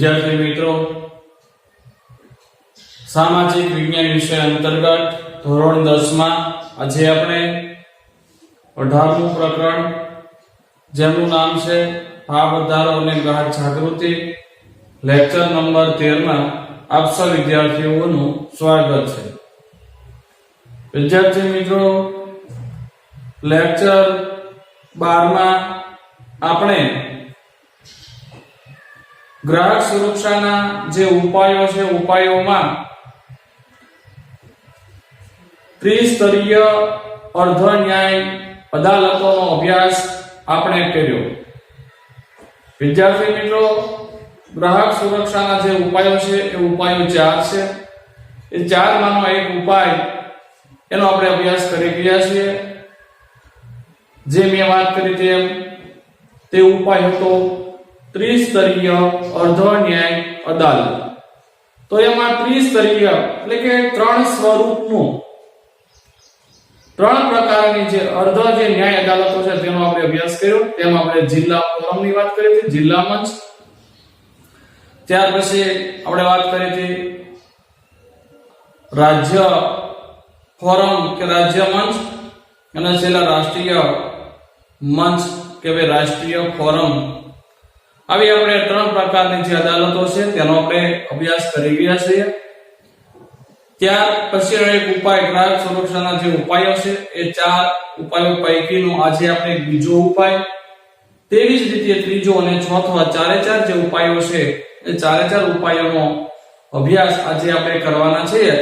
વિદ્યાર્થી મિત્રો, સામાજિક વિજ્ઞાન વિષય અંતર્ગત ધોરણ દસમાં આજે આપણે અઢારમું પ્રકરણ જેનું નામ છે ભાવ અને ગ્રાહક જાગૃતિ, લેક્ચર નંબર તેરમાં આપ સૌ વિદ્યાર્થીઓનું સ્વાગત છે. વિદ્યાર્થી મિત્રો, લેક્ચર બારમાં આપણે ગ્રાહક સુરક્ષાના જે ઉપાયો છે, ઉપાયોમાં ત્રિસ્તરીય અર્ધ ન્યાય અદાલતોનો અભ્યાસ આપણે કર્યો. વિદ્યાર્થી મિત્રો, ગ્રાહક સુરક્ષાના જે ઉપાયો છે, એ ઉપાયો ચાર છે. એ ચારમાંનો એક ઉપાય એનો આપણે અભ્યાસ કરી ગયા છીએ. જે મેં વાત કરી તેમ, તે ઉપાય હતો ત્રિસ્તરીય અર્ધ ન્યાય અદાલત. તો એમાં ત્રિસ્તરીય એટલે કે ત્રણ સ્વરૂપનું. ત્રણ પ્રકારની જે અર્ધ જે ન્યાય અદાલતો છે તેનો આપણે અભ્યાસ કર્યો. તેમાં આપણે જિલ્લા ફોરમની વાત કરી હતી, જિલ્લા મંચ. ત્યાર પછી આપણે વાત કરી હતી રાજ્ય ફોરમ કે રાજ્ય મંચ અને છેલ્લા રાષ્ટ્રીય મંચ કે ભાઈ રાષ્ટ્રીય ફોરમ આવી આપણે ત્રણ પ્રકારની જે અદાલતો છે, તેનો આપણે અભ્યાસ કરી ગયા છીએ. ત્યાર પછી એક ઉપાય ગ્રાહક સુરક્ષાના જે ઉપાયો છે, એ ચાર ઉપાયો પૈકીનો આજે આપણે બીજો ઉપાય. તેવી જ રીતે ત્રીજો અને ચોથો ચારે ચાર જે ઉપાયો છે, એ ચારે ચાર ઉપાયોનો અભ્યાસ આજે આપણે કરવાના છીએ.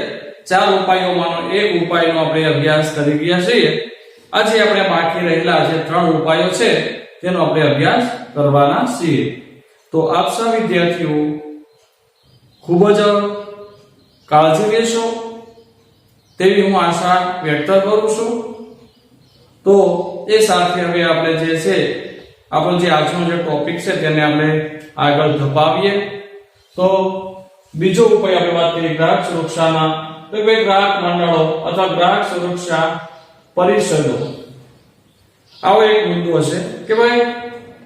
ચાર ઉપાયોમાંનો એક ઉપાયનો આપણે અભ્યાસ કરી ગયા છીએ. આજે આપણે બાકી રહેલા જે ત્રણ ઉપાયો છે તેનો આપણે અભ્યાસ કરવાના છીએ. તો આપ સૌ વિદ્યાર્થીઓ, ખૂબ જ કાળજી લેશો તેવી હું આશા વ્યક્ત કરું છું. તો એ સાથે હવે આપણે જે છે, આપણો જે આજનો જે ટોપિક છે તેને આપણે આગળ ધપાવીએ. તો બીજો ઉપાય આપણે વાત કરીએ ગ્રાહક સુરક્ષાના. તો ભાઈ ગ્રાહક મંડળો અથવા ગ્રાહક સુરક્ષા પરિષદો આવો એક મુદ્દો છે કે ભાઈ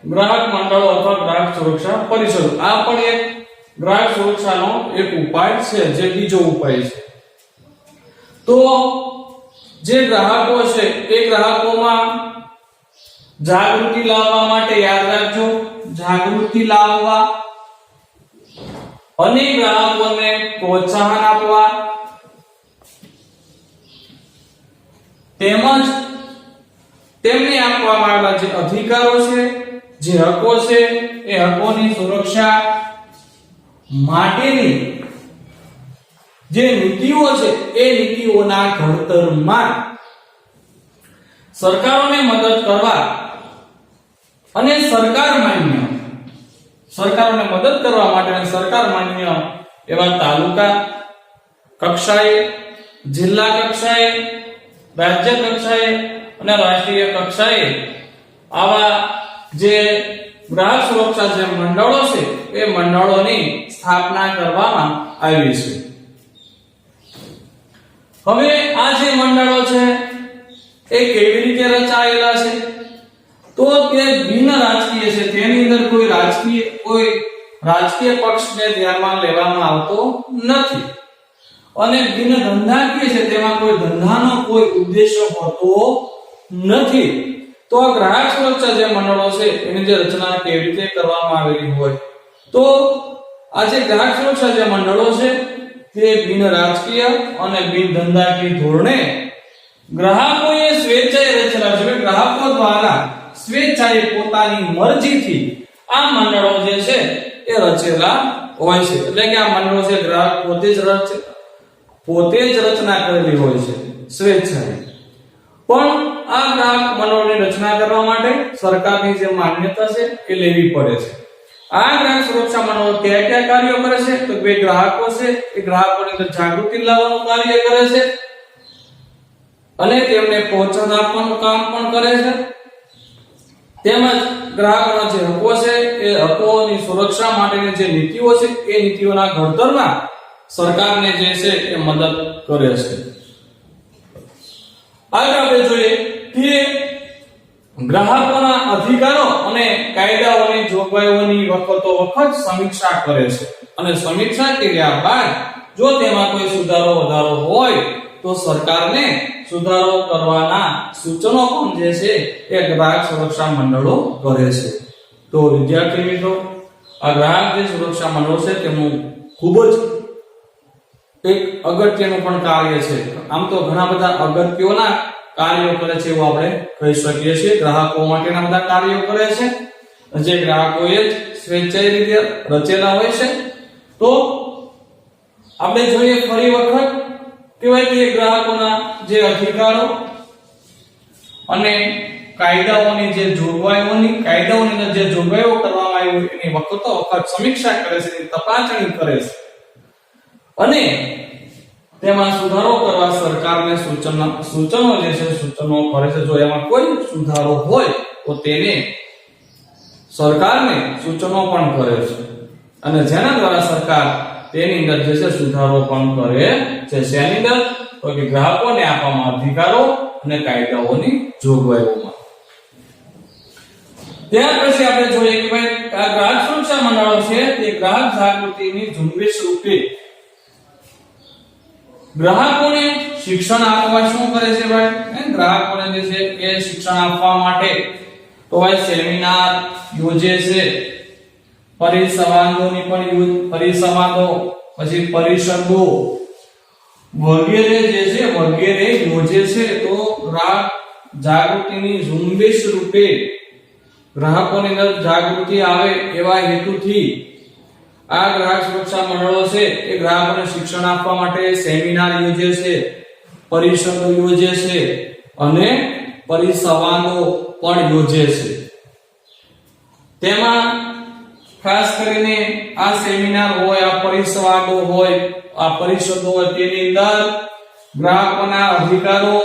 ગ્રાહક મંડળો અથવા ગ્રાહક સુરક્ષા પરિષદો. આ પણ એક ગ્રાહક સુરક્ષાનો એક ઉપાય છે, જે બીજો ઉપાય છે. તો જે ગ્રાહકો છે, એ ગ્રાહકોમાં જાગૃતિ લાવવા માટે યાદ રાખજો. જાગૃતિ લાવવા અને ગ્રાહકોને પ્રોત્સાહન આપવા. તેમજ તેમને આપવામાં આવેલા જે અધિકારો છે, જે હકો છે, એ હકોની સુરક્ષા માટેની જે નીતિઓ છે, એ નીતિઓના ઘડતરમાં સરકારોને મદદ કરવા અને સરકાર માન્ય, સરકારોને મદદ કરવા માટે સરકાર માન્ય એવા તાલુકા કક્ષાએ, જિલ્લા કક્ષાએ, રાજ્ય કક્ષાએ અને રાષ્ટ્રીય કક્ષાએ આવા જે ગ્રાહક સુરક્ષા જે મંડળો છે, એ મંડળોની સ્થાપના કરવામાં આવી છે. હવે આ જે મંડળો છે, એ કેવી રીતે રચાયેલા છે? તો તે બિન રાજકીય છે, તેની અંદર કોઈ રાજકીય કોઈ રાજકીય પક્ષને ધ્યાનમાં લેવામાં આવતો નથી. અને બિન ધંધાકીય છે, તેમાં કોઈ ધંધાનો કોઈ ઉદ્દેશ્ય હોતો નથી. તો આ ગ્રાહક સુરક્ષા જે મંડળો છે, એની જે રચના કેવી રીતે કરવામાં આવેલી હોય. તો આ જે ગ્રાહક સુરક્ષા જે મંડળો છે, તે બિન રાજકીય અને બિન ધંધાકીય ધોરણે ગ્રાહકોએ સ્વેચ્છાએ રચેલા છે. ગ્રાહકો દ્વારા સ્વેચ્છાએ પોતાની મરજીથી આ મંડળો જે છે, એ રચેલા હોય છે. એટલે કે આ મંડળો છે, ગ્રાહક પોતે જ રચે પોતે જ રચના કરેલી હોય છે, સ્વેચ્છાએ. પણ આ ડાક મંડળોની રચના કરવા માટે સરકારની જે માન્યતા છે એ લેવી પડે છે. આ ગ્રાહક સુરક્ષા મંડળો કયા કયા કાર્યો કરે છે? તો બે ગ્રાહકો છે એ ગ્રાહકોની અંદર જાગૃતિ લાવવાનું કાર્ય કરે છે અને તેમને પ્રોત્સાહન આપવાનું કામ પણ કરે છે. તેમજ ગ્રાહકોના જે હકો છે એ હકોની સુરક્ષા માટેની જે નીતિઓ છે, એ નીતિઓના ઘડતરમાં સરકારને જે છે એ મદદ કરે છે. આગળ આપણે જોઈએ કે ગ્રાહકોના અધિકારો અને કાયદાઓની જોગવાઈઓની વખતો વખત સમીક્ષા કરે છે. અને સમીક્ષા કર્યા બાદ જો તેમાં કોઈ સુધારો વધારો હોય, તો સરકારને સુધારો કરવાના સૂચનો પણ જે છે એ ગ્રાહક સુરક્ષા મંડળો કરે છે. તો વિદ્યાર્થી મિત્રો, આ ગ્રાહક જે સુરક્ષા મંડળ છે તેમનું ખૂબ જ એક અગત્યનું પણ કાર્ય છે. આમ તો ઘણા બધા અગત્યોના કાર્યો કરે છે એવું આપણે કહી શકીએ છીએ. ગ્રાહકો માટેના બધા કાર્યો કરે છે. જે ગ્રાહકોએ જ સ્વેચ્છાએ રીતે રચેલા હોય છે. તો આપણે જોઈએ ફરી વખત કહેવાય કે ગ્રાહકોના જે અધિકારો અને કાયદાઓની જે જોગવાઈઓની, કાયદાઓની જે જોગવાઈઓ કરવામાં આવી એની વખતો વખત સમીક્ષા કરે છે તપાસણી કરે છે. અને તેમાં સુધારો કરવા સરકારને સૂચનો સૂચનો જે છે, સૂચનો કરે છે, જો એમાં કોઈ સુધારો હોય, તો તેને સરકારને સૂચનો પણ કરે છે. અને જેના દ્વારા સરકાર તેની અંદર જે છે, સુધારો પણ કરે છે. શેની અંદર? તો કે ગ્રાહકોને આપવામાં અધિકારો અને કાયદાઓની જોગવાઈઓમાં. ત્યાર પછી આપણે જોઈએ કે ભાઈ, આ ગ્રાહક સુરક્ષા મંડળો છે, તે ગ્રાહક જાગૃતિની ઝુંબેશ રૂપે ગ્રાહકોને શિક્ષણ આપવા શું કરે છે ભાઈ? ગ્રાહકોને જે છે એ શિક્ષણ આપવા માટે તો ભાઈ સેમિનાર યોજે છે. પરિસંવાદોની પણ પરિસંવાદો, પછી પરિષદો વગેરે જે છે વગેરે યોજે છે. તો ગ્રાહક જાગૃતિની ઝુંબેશ રૂપે ગ્રાહકોની અંદર જાગૃતિ આવે એવા હેતુથી આ ગ્રાહક સુરક્ષા મંડળો છે, એ ગ્રાહકોને શિક્ષણ આપવા માટે સેમિનાર યોજે છે, પરિષદો યોજે છે અને પરિસંવાદો પણ યોજે છે. તેમાં ખાસ કરીને આ સેમિનાર હોય, આ પરિસંવાદો હોય, આ પરિષદો હોય, તેની અંદર ગ્રાહકોના અધિકારો,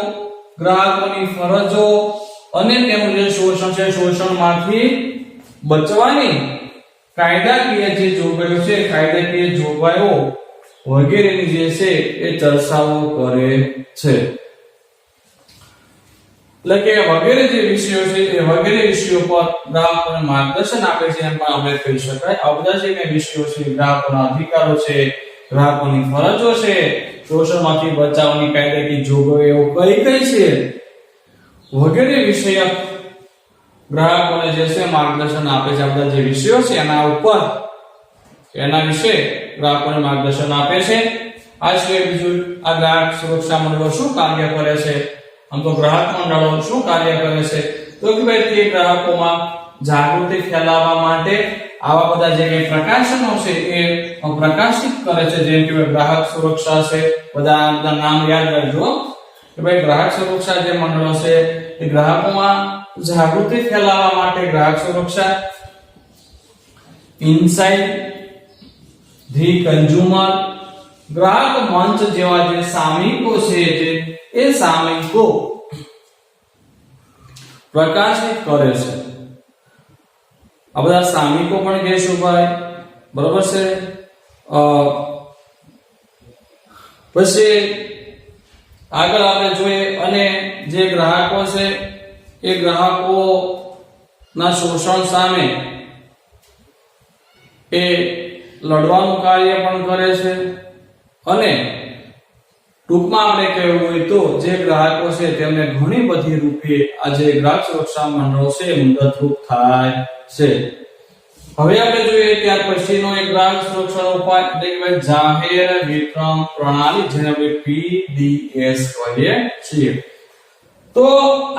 ગ્રાહકોની ફરજો અને તેમનું જે શોષણ છે, શોષણમાંથી બચવાની કાયદાકીય જે જોગવાઈઓ છે, કાયદાકીય જોગવાઈઓ વગેરેની જે છે, એ ચર્ચાઓ કરે છે. એટલે કે વગેરે જે વિષયો છે, એ વગેરે વિષયો પર ગ્રાહકોને માર્ગદર્શન આપે છે એમ પણ આપણે કહી શકાય. આ બધા જે કઈ વિષયો છે, ગ્રાહકોના અધિકારો છે, ગ્રાહકોની ફરજો છે શોષણમાંથી બચાવની કાયદાકીય જોગવાઈઓ કઈ કઈ છે, વગેરે વિષયક ગ્રાહકોને જે છે માર્ગદર્શન આપે છે આ જે વિષયો છે એના ઉપર, એના વિશે ગ્રાહકોને માર્ગદર્શન આપે છે. આ સિવાય બીજું, આ ગ્રાહક સુરક્ષા મંડળો શું કાર્ય કરે છે? આમ તો ગ્રાહક મંડળો શું કાર્ય કરે છે? તો કે ભાઈ તે ગ્રાહકોમાં જાગૃતિ ફેલાવવા માટે આવા બધા જે કંઈ પ્રકાશનો છે એ પ્રકાશિત કરે છે. જેમ કે ગ્રાહક સુરક્ષા છે, બધા નામ યાદ રાખજો. કે ભાઈ ગ્રાહક સુરક્ષા જે મંડળો છે એ ગ્રાહકોમાં જાગૃતિ ફેલાવવા માટે ગ્રાહક સુરક્ષા ઇનસાઇડ ધી કન્ઝ્યુમર ગ્રાહક મંચ જેવા જે સામયિકો છે જે એ સામયિકો પ્રકાશિત કરે છે આ બધા સામયિકો પણ કહેશું ભાઈ બરોબર છે અ, પછી આગળ આપણે જોઈએ અને જે ગ્રાહકો છે, એ ગ્રાહકો ના શોષણ સામે એ લડવાનું કાર્ય પણ કરે છે. અને ટૂંકમાં આપણે કહેવું હોય તો જે ગ્રાહકો છે, તેમને ઘણી બધી રૂપે આ જે ગ્રાહક સુરક્ષા મંડળો છે મદદરૂપ થાય છે. હવે આપણે જોઈએ ત્યાર પછીનો એક ગ્રાહક સુરક્ષા ઉપાય. એટલે કે જાહેર વિતરણ પ્રણાલી, જેને આપણે પીડીએસ કહીએ છીએ. તો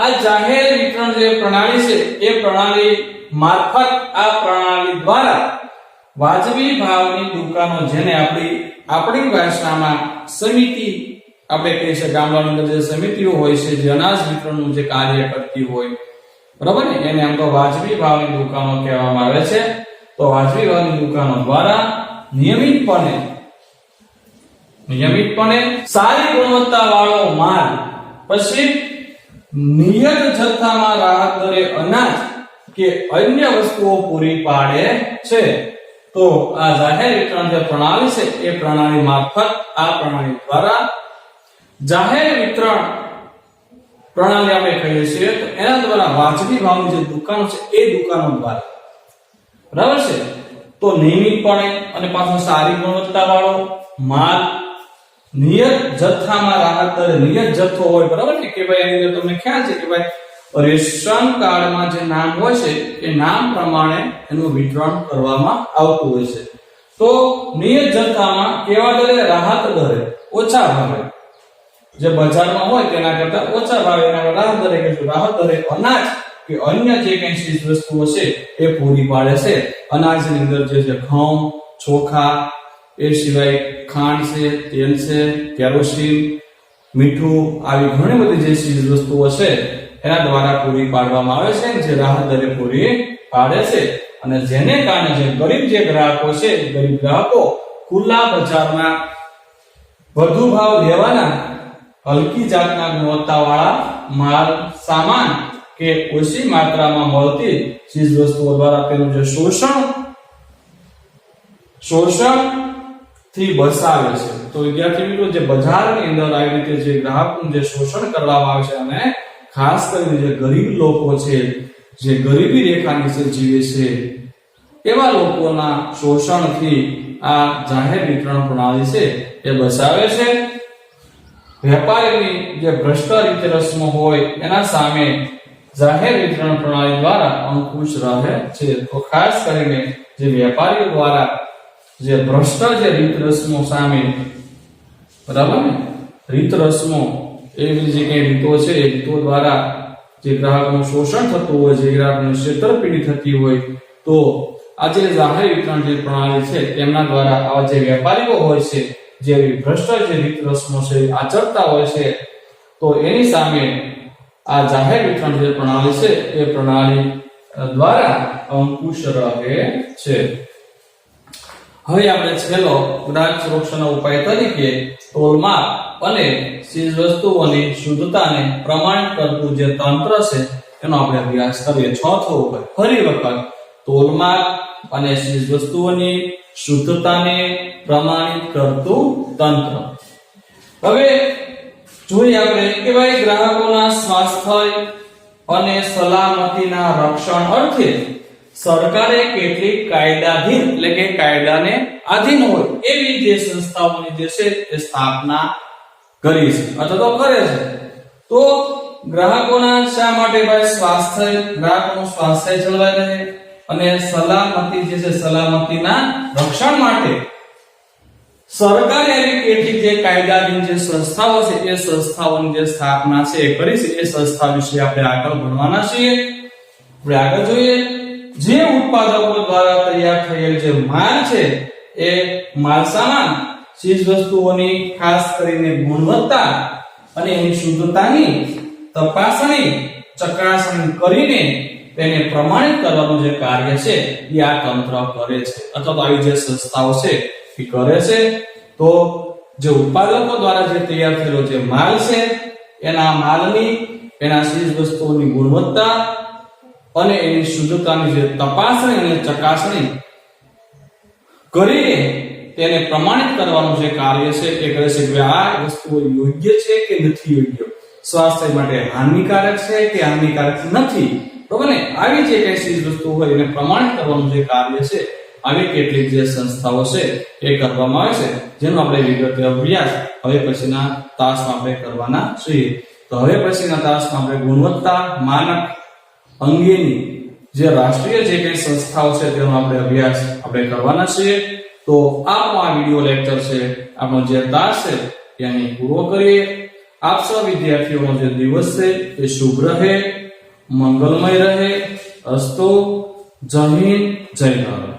આ જાહેર વિતરણ જે પ્રણાલી છે, એ પ્રણાલી મારફત આ પ્રણાલી દ્વારા વાજબી ભાવની દુકાનો જેને આપણી આપણી ભાષામાં સમિતિ, આપણે કહી શકીએ ગામડાની અંદર જે સમિતિઓ હોય છે, જે અનાજ વિતરણનું જે કાર્ય કરતી હોય, બરાબર ને? એને આમ તો વાજબી ભાવની દુકાનો કહેવામાં આવે છે. તો વાજબી દુકાનો દ્વારા નિયમિતપણે નિયમિતપણે સારી ગુણવત્તા વાળો માલ, પછી નિયત જથ્થામાં રાહત દરે અનાજ કે અન્ય વસ્તુઓ પૂરી પાડે છે. તો આ જાહેર વિતરણ જે પ્રણાલી છે, એ પ્રણાલી મારફત આ પ્રણાલી દ્વારા જાહેર વિતરણ પ્રણાલી આપણે કહીએ છીએ. તો એના દ્વારા વાજબી ભાવની જે દુકાનો છે, એ દુકાનો દ્વારા બરાબર છે? તો નિયમિતપણે અને પાછો સારી ગુણવત્તા વાળો માલ નિયત જથ્થામાં રાહત દરે નિયત જથ્થો હોય, બરાબર ને કે ભાઈ એની અંદર તમને ખ્યાલ છે કે ભાઈ રેશન કાર્ડમાં જે નામ હોય છે, એ નામ પ્રમાણે એનું વિતરણ કરવામાં આવતું હોય છે. તો નિયત જથ્થામાં કેવા દરે? રાહત દરે, ઓછા ભાવે. જે બજારમાં હોય તેના કરતા ઓછા ભાવે, એના રાહત દરે રાહત દરે, અનાજ કે અન્ય જે કંઈ ચીજ વસ્તુઓ છે, એ પૂરી પાડે છે. અનાજની અંદર જે છે, ઘઉં, ચોખા, એ સિવાય ખાંડ છે, તેલ છે, કેરોસીન, મીઠું, આવી ઘણી બધી જે ચીજ વસ્તુઓ છે, એના દ્વારા પૂરી પાડવામાં આવે છે જે રાહત દરે પૂરી પાડે છે. અને જેને કારણે જે ગરીબ જે ગ્રાહકો છે ગરીબ ગ્રાહકો ખુલ્લા બજારમાં વધુ ભાવ લેવાના હલકી જાતના ગુણવત્તાવાળા માલ, સામાન કે ઓછી માત્રામાં મળતી ચીજ વસ્તુઓ દ્વારા તેનું જે શોષણ શોષણથી બસાવે છે. તો વિદ્યાર્થી મિત્રો, જે બજારની અંદર આવી રીતે જે ગ્રાહકનું જે શોષણ કરવામાં આવે છે અને ખાસ કરીને જે ગરીબ લોકો છે, જે ગરીબી રેખા નીચે જીવે છે, એવા લોકોના શોષણથી આ જાહેર વિતરણ પ્રણાલી છે, એ બચાવે છે. વેપારીની જે ભ્રષ્ટ રીતે રસમો હોય, એના સામે જાહેર વિતરણ પ્રણાલી દ્વારા અંકુશ રહે છે. તો ખાસ કરીને જે વેપારીઓ દ્વારા જે ભ્રષ્ટ જે રીત રસમો સામે બરાબર ને? રીત રસમો એવી જે કઈ રીતો છે, એ રીતો દ્વારા જે ગ્રાહકનું શોષણ થતું હોય, જે ગ્રાહકનું છેતરપિંડી થતી હોય, તો આ જે જાહેર વિતરણ જે પ્રણાલી છે, તેમના દ્વારા આવા જે વેપારીઓ હોય છે, જે ભ્રષ્ટ જે રીત રસમો છે, આચરતા હોય છે, તો એની સામે આ જાહેર વિતરણ જે પ્રણાલી છે, એ પ્રણાલી દ્વારા અંકુશ રહે છે. હવે આપણે છેલ્લો ગ્રાહક સુરક્ષાના ઉપાય તરીકે ટોલમાર્ક અને ચીજ વસ્તુઓની શુદ્ધતાને પ્રમાણિત કરતું જે તંત્ર છે, એનો આપણે અભ્યાસ કરીએ. ચોથો ઉપાય. ફરી વખત ટોલમાર્ક અને ચીજ વસ્તુઓની શુદ્ધતાને પ્રમાણિત કરતું તંત્ર. હવે જોઈએ આપણે કે ભાઈ ગ્રાહકોના સ્વાસ્થ્ય અને સલામતીના રક્ષણ અર્થે સરકારે કેટલીક કાયદાધીન એટલે કે કાયદાને આધીન હોય એવી જે સંસ્થાઓની જે છે એ સ્થાપના કરી છે અથવા તો કરે છે. તો ગ્રાહકોના શા માટે ભાઈ સ્વાસ્થ્ય, ગ્રાહકોનું સ્વાસ્થ્ય જળવાઈ રહે અને સલામતી જે છે સલામતીના રક્ષણ માટે સરકારે એવી કેટલીક જે કાયદાધીન જે સંસ્થાઓ છે, એ સંસ્થાઓની જે સ્થાપના છે, એ કરી છે, એ સંસ્થા વિશે આપણે આગળ ભણવાના છીએ. આપણે આગળ જોઈએ. જે ઉત્પાદકો દ્વારા તૈયાર થયેલ જે માલ છે, એ માલ સામાન ચીજ વસ્તુઓની ખાસ કરીને ગુણવત્તા અને એની શુદ્ધતાની તપાસણી, ચકાસણી કરીને તેને પ્રમાણિત કરવાનું જે કાર્ય છે, એ આ તંત્ર કરે છે. અથવા આવી જે સંસ્થાઓ છે કરે છે, તો જે ઉત્પાદકો દ્વારા જે તૈયાર થયેલો જે માલ છે, એના માલની, એના ચીજ વસ્તુઓની ગુણવત્તા અને એની શુદ્ધતાની જે તપાસણી અને ચકાસણી કરીને તેને પ્રમાણિત કરવાનું જે કાર્ય છે, એ કરે છે કે આ વસ્તુઓ યોગ્ય છે કે નથી યોગ્ય? સ્વાસ્થ્ય માટે હાનિકારક છે કે હાનિકારક નથી? બરોબર ને? આવી જે કઈ ચીજ વસ્તુ હોય એને પ્રમાણિત કરવાનું જે કાર્ય છે આવી કેટલીક જે સંસ્થાઓ છે, એ કરવામાં આવે છે, જેનો આપણે વિગતે અભ્યાસ હવે પછીના તાસમાં આપણે કરવાના છીએ. તો હવે પછીના તાસમાં આપણે ગુણવત્તા માનક અંગેની જે રાષ્ટ્રીય જે કઈ સંસ્થાઓ છે, તેનો આપણે અભ્યાસ આપણે કરવાના છીએ. તો આપણો આ વિડિયો લેક્ચર છે, આપણો જે તાસ છે અહીં પૂરો કરીએ. આપ સૌ વિદ્યાર્થીઓનો જે દિવસ છે, એ શુભ રહે, મંગલમય રહે. અસ્તો, જય હિન્દ, જય ભારત.